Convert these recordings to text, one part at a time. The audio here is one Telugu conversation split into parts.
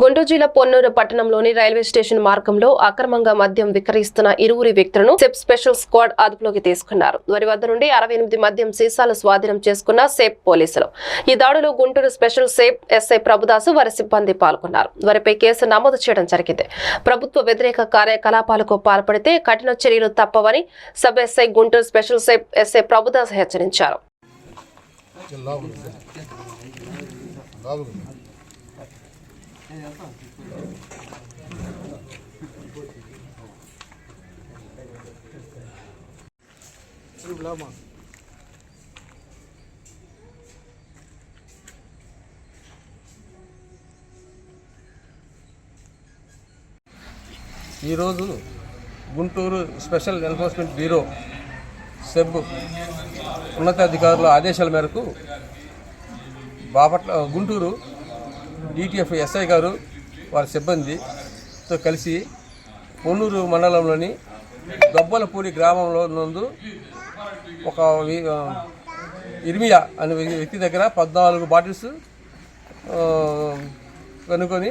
గుంటూరు జిల్లా పొన్నూరు పట్టణంలోని రైల్వే స్టేషన్ మార్గంలో అక్రమంగా మద్యం విక్రయిస్తున్న ఇరువురి వ్యక్తులను సెప్ స్పెషల్ స్క్వాడ్ అదుపులోకి తీసుకున్నారు. వారి వద్ద నుండి అరవై ఎనిమిది మద్యం సీసాలు స్వాధీనం చేసుకున్న సేప్ పోలీసులు. ఈ దాడిలో Guntur special SEB SI Prabhudas వారి సిబ్బంది పాల్గొన్నారు. వారిపై కేసు నమోదు చేయడం జరిగింది. ప్రభుత్వ వ్యతిరేక కార్యకలాపాలకు పాల్పడితే కఠిన చర్యలు తప్పవని sub SI Guntur special SEB SI Prabhudas హెచ్చరించారు. ఈరోజు Guntur special enforcement bureau SEB ఉన్నతాధికారుల ఆదేశాల మేరకు బాపట్ల గుంటూరు డిటిఎఫ్ ఎస్ఐ గారు వారి సిబ్బందితో కలిసి పొన్నూరు మండలంలోని దొబ్బలపూడి గ్రామంలో నందు ఒక ఇర్మియా అనే వ్యక్తి దగ్గర పద్నాలుగు బాటిల్స్ కనుకొని కనుక్కొని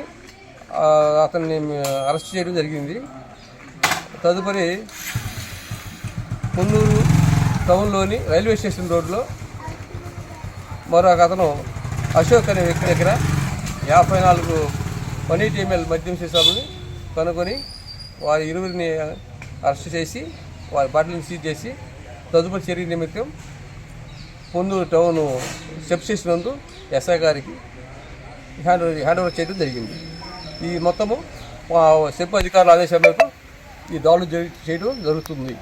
అతన్ని అరెస్ట్ చేయడం జరిగింది. తదుపరి పొన్నూరు టౌన్లోని రైల్వే స్టేషన్ రోడ్లో మరొక అతను అశోక్ అనే వ్యక్తి దగ్గర యాభై నాలుగు వన్ ఎయిటీ ఎంఎల్ మద్యం సీసాలని కనుక్కొని వారి ఇరువురిని అరెస్ట్ చేసి వారి బాటిల్ని సీజ్ చేసి తదుపరి చర్య నిమిత్తం పొందూరు టౌన్ సెప్సిస్ నందు ఎస్ఐ గారికి హ్యాండ్ హ్యాండ్ ఓవర్ చేయడం జరిగింది. ఈ మొత్తము సెప్ అధికారుల ఆదేశాల మేరకు ఈ దాడులు చేయడం జరుగుతుంది.